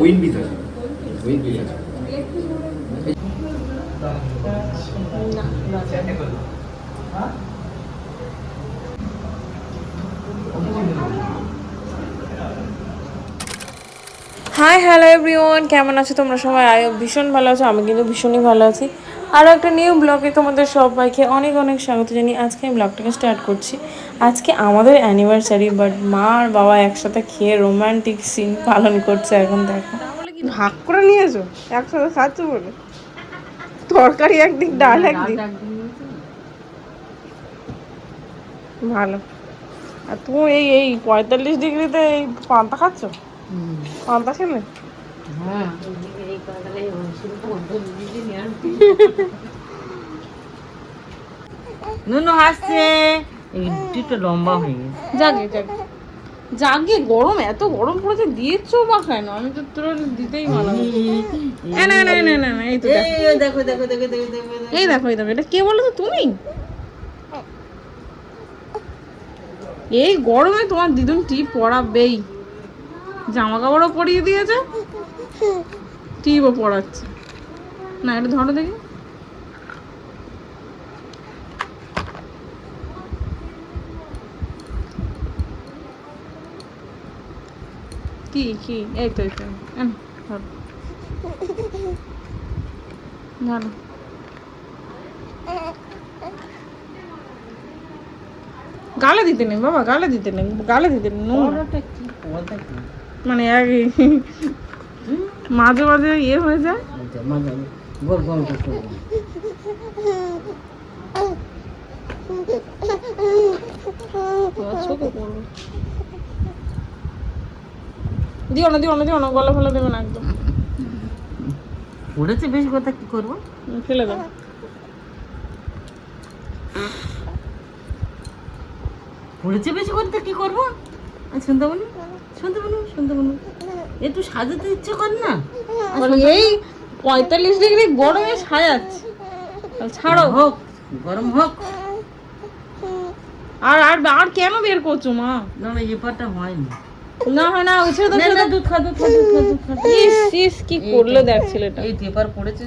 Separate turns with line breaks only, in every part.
Win piece আছে। One piece আছে।
Hi hello everyone কেমন আছো তোমরা সবাই? আয় ভীষণ ভালো আছো। আমি কিন্তু ভীষণই ভালো আছি। আরও একটা নিউ ব্লগে তোমাদের সবাইকে অনেক অনেক স্বাগত জানিয়ে আজকে আমি ব্লগটাকে স্টার্ট করছি। আজকে আমাদের অ্যানিভার্সারি বাট মা আর বাবা একসাথে খেয়ে রোমান্টিক সিন পালন করছে এখন দেখো। ভাগ করে নিয়েছো? একসাথে খাচ্ছো বলে? তরকারি একদিক ডাল একদিক ভালো। আর তুমি এই এই পঁয়তাল্লিশ ডিগ্রিতে এই পান্তা খাচ্ছ? পান্তা খেলে
নুনু হাসছে। একটু লম্বা হয়ে গেছে।
জাগে জাগে। জাগে গরম এত গরম পড়েছে দিয়েছ বা কেন? আমি তো তোর দিতেই মানা না না না না না না, এই তো দেখো।
দেখো দেখো দেখো দেখো।
এই দেখো এই দেখো এটা কে বলো তো তুমি? এই গরমে তোমার দিদুন টিপ পরাবেই জামা কাপড়ও পরিয়ে দিয়েছে। টিপও পরাচ্ছে। না, এটা ধরো দেখি। কি কি? এই তো এই তো। ধরো। গালে দিতে নেই, বাবা, গালে দিতে নেই, গালে দিতে নেই? মানে মাঝে মাঝে ইয়ে হয়ে যায়।
আচ্ছা,
করব দিও না দিও না দিও না গলা ফেলে দেবে না একদম।
পড়েছে বেশ কথা কি করব?
ফেলে দাও।
পড়েছে বেশি করতে কি করব? বলুন একটু সাজাতে ইচ্ছে কর না?
এই পঁয়তাল্লিশ ডিগ্রি গরমে সাজাচ্ছে। ছাড়ো।
হোক গরম হোক।
আর আর আর কেন বের করছ মা?
না না এপারটা হয়নি।
না হয় না ওই দাও।
দুধ খা দুধ খা দুধ খা দুধ খা।
ইস ইস কি করল দেখ ছেলেটা।
এই পেপার পড়েছে?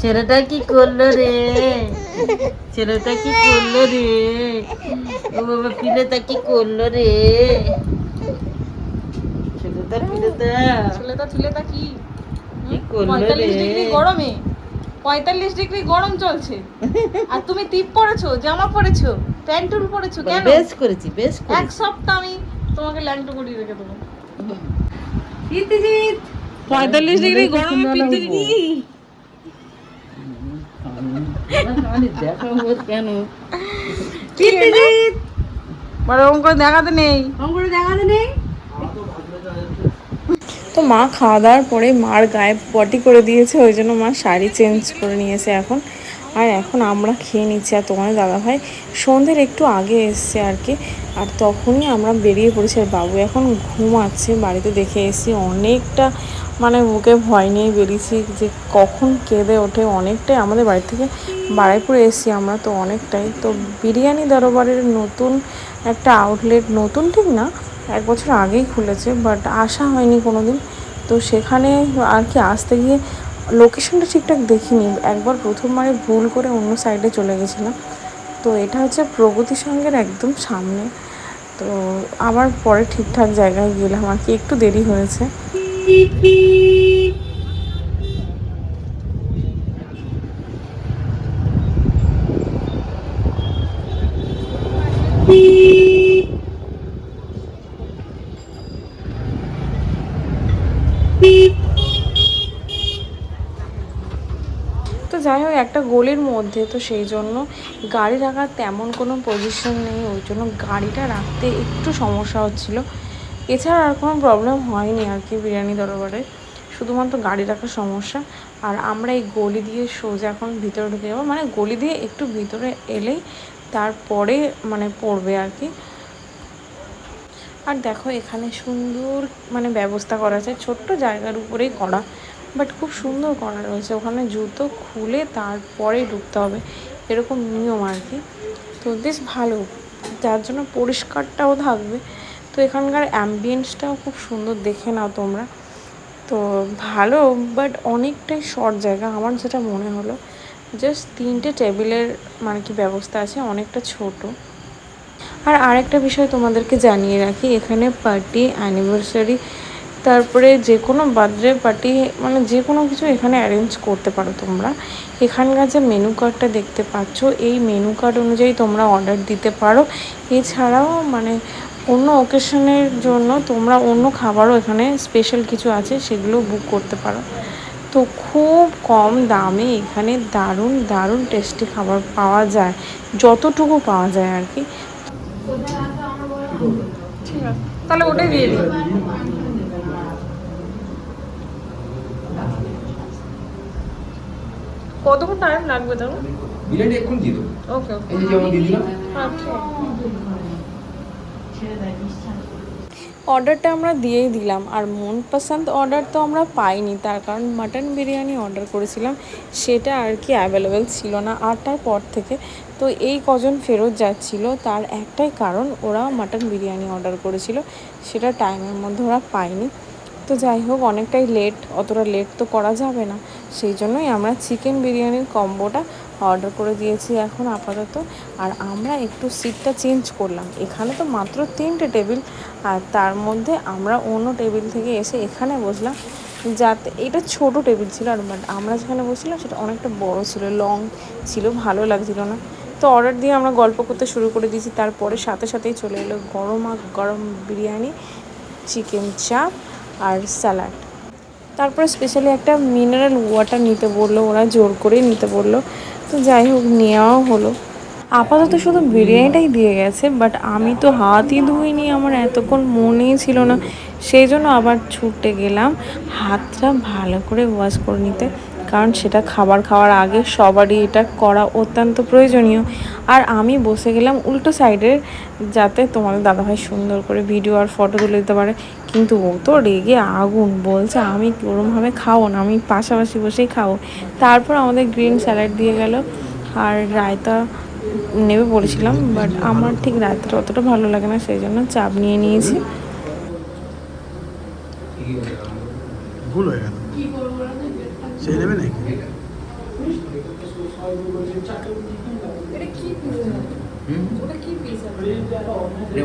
ছেলেটা কি করল রে? ছেলেটা কি করল রে? ও বাবা পিলেটা কি করল রে? ছেলেটা পিলেটা?
ছেলেটা ছেলেটা কি?
কি করল
পঁয়তাল্লিশ
রে?
ডিগ্রি গরমে। পঁয়তাল্লিশ ডিগ্রি গরম চলছে। আর তুমি টিপ পরেছো জামা পরেছো প্যান্টুল পরেছো কেন?
বেশ করেছি বেশ
এক সপ্তাহ আমি তোমাকে ল্যাংটো করিয়ে রেখে দেবো। পঁয়তাল্লিশ ডিগ্রি গরমে
কেন
বড় ওরকম করে দেখাতে নেই।
দেখাতে নেই?
তো মা খাওয়া দাওয়ার পরে মার গায়ে পটি করে দিয়েছে ওই জন্য মা শাড়ি চেঞ্জ করে নিয়েছে এখন। আর এখন আমরা খেয়ে নিচ্ছি আর তোমার দাদাভাই সন্ধ্যের একটু আগে এসছে আর কি। আর তখনই আমরা বেরিয়ে পড়েছি আর বাবু এখন ঘুমাচ্ছে, বাড়িতে দেখে এসেছি অনেকটা মানে বুকে ভয় নিয়ে বেরিয়েছি যে কখন কেঁদে ওঠে। অনেকটাই আমাদের বাড়ি থেকে বাড়াইপুরে এসেছি আমরা তো অনেকটাই। তো বিরিয়ানি দরবারের নতুন একটা আউটলেট নতুন ঠিক না, এক বছর আগেই খুলেছে বাট আসা হয়নি কোনো দিন তো সেখানে আর কি আসতে গিয়ে লোকেশনটা ঠিকঠাক দেখিনি। একবার প্রথমবারে ভুল করে অন্য সাইডে চলে গেছিলাম। তো এটা হচ্ছে প্রগতি সঙ্গের একদম সামনে। তো আবার পরে ঠিকঠাক জায়গায় গেলাম। আর কি একটু দেরি হয়েছে তো যাই হোক একটা গলির মধ্যে, তো সেই জন্য গাড়ি রাখার তেমন কোনো পজিশন নেই। ওই জন্য গাড়িটা রাখতে একটু সমস্যা হচ্ছিল। এছাড়া আর কোনো প্রবলেম হয়নি আর কি বিরিয়ানি দরবারে। শুধুমাত্র গাড়ি রাখার সমস্যা। আর আমরা এই গলি দিয়ে সোজা এখন ভিতরে ঢুকে যাব। মানে গলি দিয়ে একটু ভিতরে এলেই তারপরে মানে পড়বে আর কি। আর দেখো এখানে সুন্দর মানে ব্যবস্থা করা আছে। ছোট্ট জায়গার উপরেই করা বাট খুব সুন্দর করা রয়েছে। ওখানে জুতো খুলে তারপরে ঢুকতে হবে। এরকম নিয়ম আর কি। তো বেশ ভালো। যার জন্য পরিষ্কারটাও থাকবে। তো এখানকার অ্যাম্বিয়েন্সটাও খুব সুন্দর দেখে নাও তোমরা। তো ভালো বাট অনেকটাই শর্ট জায়গা। আমার যেটা মনে হলো জাস্ট তিনটে টেবিলের মানে কি ব্যবস্থা আছে, অনেকটা ছোট। আর আরেকটা বিষয় তোমাদেরকে জানিয়ে রাখি, এখানে পার্টি অ্যানিভার্সারি তারপরে যে কোনো বার্থডে পার্টি মানে যে কোনো কিছু এখানে অ্যারেঞ্জ করতে পারো তোমরা। এখানকার যে মেনু কার্ডটা দেখতে পাচ্ছ, এই মেনু কার্ড অনুযায়ী তোমরা অর্ডার দিতে পারো। এছাড়াও মানে অন্য অকেশনের জন্য তোমরা অন্য খাবারও এখানে স্পেশাল কিছু আছে, সেগুলো বুক করতে পারো। তো খুব কম দামে এখানে দারুণ দারুণ টেস্টি খাবার পাওয়া যায়, যতটুকু পাওয়া যায় আর কি। ঠিক আছে, তাহলে ওটাই দিয়ে দিই। কতক্ষণ টাইম লাগবে তাহলে
বিরিয়ানি এখন দিয়ে দেবো।
ওকে
এই যে যেমন দিয়ে দিলাম।
আচ্ছা। অর্ডারটা আমরা দিয়েই দিলাম আর মন পছন্দ অর্ডার তো আমরা পাইনি তার কারণ মাটন বিরিয়ানি অর্ডার করেছিলাম সেটা আর কি অ্যাভেলেবেল ছিল না আটটার পর থেকে। তো এই কজন ফেরত যাচ্ছিল তার একটাই কারণ ওরা মাটন বিরিয়ানি অর্ডার করেছিল সেটা টাইমের মধ্যে ওরা পায়নি। তো যাই হোক, অনেকটাই লেট অতটা লেট তো করা যাবে না। সেই জন্যই আমরা চিকেন বিরিয়ানির কম্বোটা অর্ডার করে দিয়েছি এখন আপাতত। আর আমরা একটু সিটটা চেঞ্জ করলাম। এখানে তো মাত্র তিনটে টেবিল আর তার মধ্যে আমরা অন্য টেবিল থেকে এসে এখানে বসলাম। যাতে, এটা ছোট টেবিল ছিল আর বাট আমরা যেখানে বসছিলাম সেটা অনেকটা বড় ছিল লং ছিল, ভালো লাগছিল না। তো অর্ডার দিয়ে আমরা গল্প করতে শুরু করে দিয়েছি। তারপরে সাথে সাথেই চলে এলো গরম আর গরম বিরিয়ানি চিকেন চাপ আর স্যালাড। তারপরে স্পেশালি একটা মিনারেল ওয়াটার নিতে বলল, ওরা জোর করেই নিতে বলল। তো যাই হোক, নেওয়াও হলো। আপাতত শুধু বিরিয়ানিটাই দিয়ে গেছে বাট আমি তো হাতই ধুইনি, আমার এতক্ষণ মনেই ছিল না। সেই জন্য আবার ছুটে গেলাম, হাতটা ভালো করে ওয়াশ করে নিতে। কারণ সেটা খাবার খাওয়ার আগে সবারই এটা করা অত্যন্ত প্রয়োজনীয়। আর আমি বসে গেলাম উল্টো সাইডের যাতে তোমাদের দাদাভাই সুন্দর করে ভিডিও আর ফটো তুলে দিতে পারে। কিন্তু ও তো রেগে আগুন বলছে, আমি ওরমভাবে খাব না, আমি পাশাপাশি বসেই খাব। তারপর আমাদের গ্রিন স্যালাড দিয়ে গেল। আর রায়তা নেবে বলেছিলাম বাট আমার ঠিক রায়তাটা অতটা ভালো লাগে না, সেই জন্য চাপ নিয়ে নিয়েছি।
ভুল হয়ে গেল। সেই নেবে নাকি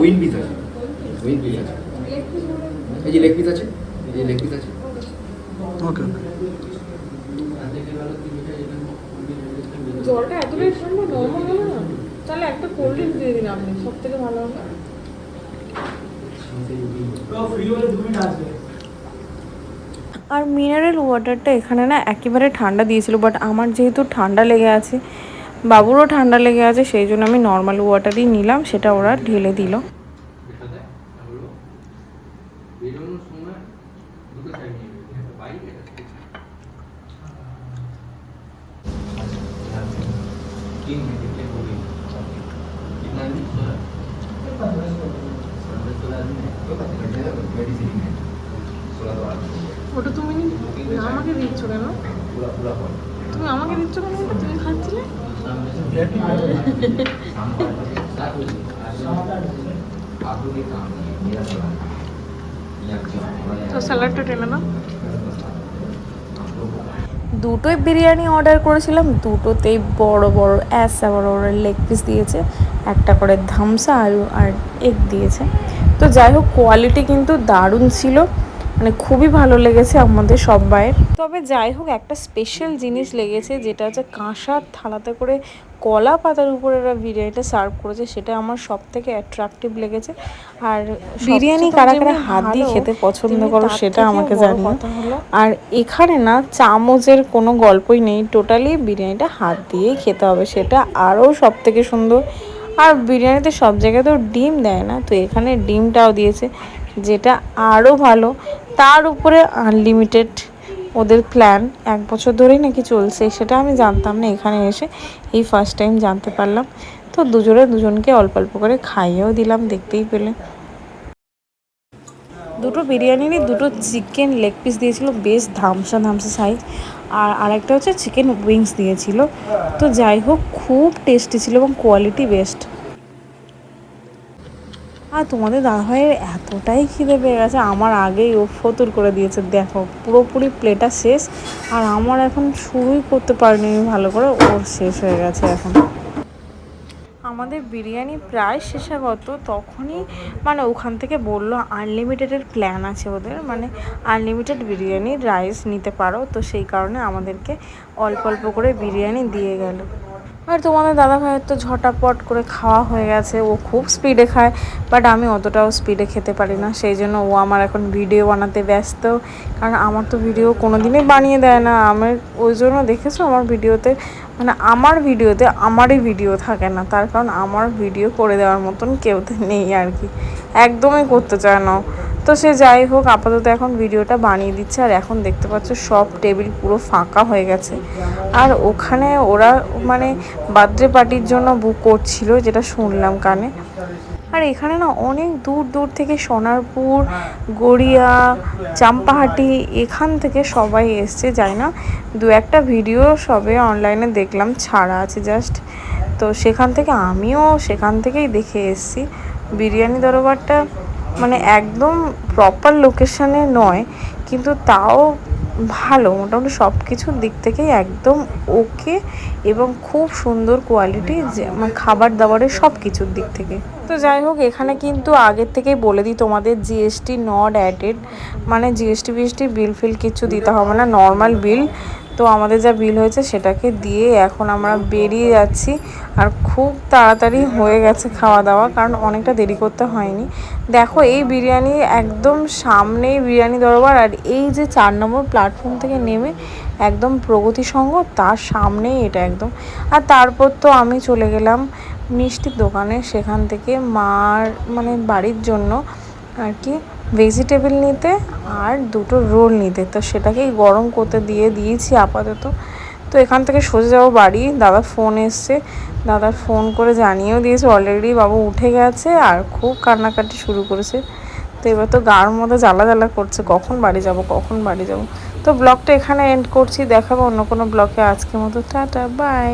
উইন পিস? আছে উইন পিস? আছে এই যে লেগ পিস আছে? এই যে লেগ পিস আছে?
ওকে
জলটা এতটাই ঠান্ডা নর্মাল হলো না? তাহলে একটা কোল্ড ড্রিঙ্ক দিয়ে দিন আপনি সব থেকে ভালো হবে। আর মিনারেল ওয়াটারটা এখানে না একেবারে ঠান্ডা দিয়েছিল বাট আমার যেহেতু ঠান্ডা লেগে আছে বাবুরও ঠান্ডা লেগে আছে সেই জন্য আমি নর্মাল ওয়াটারই নিলাম সেটা ওরা ঢেলে দিল
বেরোনোর সময় দুটো সাইড নিয়ে বাইক तीन घंटे के हो गई कितना दिन सोलह
ওটা তুমি আমাকে দিচ্ছ কেন? তুমি আমাকে দিচ্ছ কেন ওটা? তুমি খাচ্ছিলে? দুটোই বিরিয়ানি অর্ডার করেছিলাম, দুটোতেই বড় বড় অ্যাসা বড় বড় লেগ পিস দিয়েছে, একটা করে ধামসা আলু আর এগ দিয়েছে। তো যাই হোক কোয়ালিটি কিন্তু দারুণ ছিল। মানে খুবই ভালো লেগেছে আমাদের সবাইয়ের। তবে যাই হোক একটা স্পেশাল জিনিস লেগেছে যেটা হচ্ছে কাঁসার থালাতে করে কলা পাতার উপরে ওরা বিরিয়ানিটা সার্ভ করেছে সেটা আমার সব থেকে অ্যাট্রাকটিভ লেগেছে। আর বিরিয়ানি কারা কারা হাত দিয়ে খেতে পছন্দ করো সেটা আমাকে জানিও। আর এখানে না চামচের কোনো গল্পই নেই টোটালি বিরিয়ানিটা হাত দিয়েই খেতে হবে সেটা আরও সব থেকে সুন্দর। আর বিরিয়ানিতে সব জায়গায় তো ডিম দেয় না তো এখানে ডিমটাও দিয়েছে। যেটা আরও ভালো, তার উপরে আনলিমিটেড ওদের প্ল্যান এক বছর ধরেই নাকি চলছে, সেটা আমি জানতাম না, এখানে এসে এই ফার্স্ট টাইম জানতে পারলাম। তো দুজনে দুজনকে অল্প অল্প করে খাইয়েও দিলাম, দেখতেই পেলে। দুটো বিরিয়ানিরই দুটো চিকেন লেগ পিস দিয়েছিল, বেশ ধামসা ধামসা সাইজ আর আরেকটা হচ্ছে চিকেন উইংস দিয়েছিল। তো যাই হোক, খুব টেস্টি ছিল এবং কোয়ালিটি বেস্ট আর তোমাদের দাদাভাইয়ের এতটাই খিদে পেয়ে গেছে, আমার আগেই ও ফতুর করে দিয়েছে। দেখো, পুরোপুরি প্লেটা শেষ, আর আমার এখন শুরুই করতে পারিনি আমি ভালো করে, ওর শেষ হয়ে গেছে এখন। আমাদের বিরিয়ানি প্রায় শেষাগত তখনই মানে ওখান থেকে বলল আনলিমিটেডের প্ল্যান আছে ওদের মানে আনলিমিটেড বিরিয়ানি রাইস নিতে পারো, তো সেই কারণে আমাদেরকে অল্প অল্প করে বিরিয়ানি দিয়ে গেল। আর তোমাদের দাদা ভাইয়ের তো ঝটাপট করে খাওয়া হয়ে গেছে, ও খুব স্পিডে খায় বাট আমি অতটাও স্পিডে খেতে পারি না, সেই জন্য ও আমার এখন ভিডিও বানাতে ব্যস্ত, কারণ আমার তো ভিডিও কোনো দিনই বানিয়ে দেয় না, আমার ওই জন্য দেখেছ আমার ভিডিওতে মানে আমার ভিডিওতে আমারই ভিডিও থাকে না, তার কারণ আমার ভিডিও করে দেওয়ার মতন কেউ নেই আর কি, একদমই করতে চায় না তো সে যাই হোক, আপাতত এখন ভিডিওটা বানিয়ে দিচ্ছে। আর এখন দেখতে পাচ্ছ, সব টেবিল পুরো ফাঁকা হয়ে গেছে। আর ওখানে ওরা মানে বার্থডে পার্টির জন্য বুক করছিল, যেটা শুনলাম কানে। আর এখানে না অনেক দূর দূর থেকে সোনারপুর, গড়িয়া, চাম্পাহাটি, এখান থেকে সবাই এসছে যাই না। দু একটা ভিডিও সবে অনলাইনে দেখলাম, ছাড়া আছে জাস্ট তো সেখান থেকে আমিও সেখান থেকেই দেখে এসেছি। বিরিয়ানি দরবারটা মানে একদম প্রপার লোকেশনে নয়, কিন্তু তাও ভালো। মোটামুটি সব কিছুর দিক থেকেই একদম ওকে এবং খুব সুন্দর কোয়ালিটি যে আমার খাবার দাবারের সব কিছুর দিক থেকে। তো যাই হোক, এখানে কিন্তু আগের থেকেই বলে দিই তোমাদের জিএসটি নট অ্যাডেড মানে জিএসটি বিএসটি বিল ফিল কিছু দিতে হবে না। নর্মাল বিল তো আমাদের যা বিল হয়েছে সেটাকে দিয়ে এখন আমরা বেরিয়ে যাচ্ছি। আর খুব তাড়াতাড়ি হয়ে গেছে খাওয়া দাওয়া, কারণ অনেকটা দেরি করতে হয়নি। দেখো, এই বিরিয়ানি একদম সামনেই বিরিয়ানি দরবার, আর এই যে চার নম্বর প্ল্যাটফর্ম থেকে নেমে একদম প্রগতি তার সামনেই এটা একদম। আর তারপর তো আমি চলে গেলাম মিষ্টির দোকানে, সেখান থেকে মার মানে বাড়ির জন্য আর কি। ভেজিটেবল নিতে আর দুটো রোল নিতে। তো সেটাকেই গরম করতে দিয়ে দিয়েছি আপাতত। তো এখান থেকে সোজা যাব বাড়ি। দাদা ফোন এসছে। দাদার ফোন করে জানিয়েও দিয়েছে অলরেডি বাবু উঠে গেছে আর খুব কান্নাকাটি শুরু করেছে। তো এবার তো গার মধ্যে জ্বালা জ্বালা করছে। কখন বাড়ি যাব, কখন বাড়ি যাব? তো ব্লগটা এখানে এন্ড করছি। দেখাবো অন্য কোনো ব্লগে আজকের মতো, টাটা বাই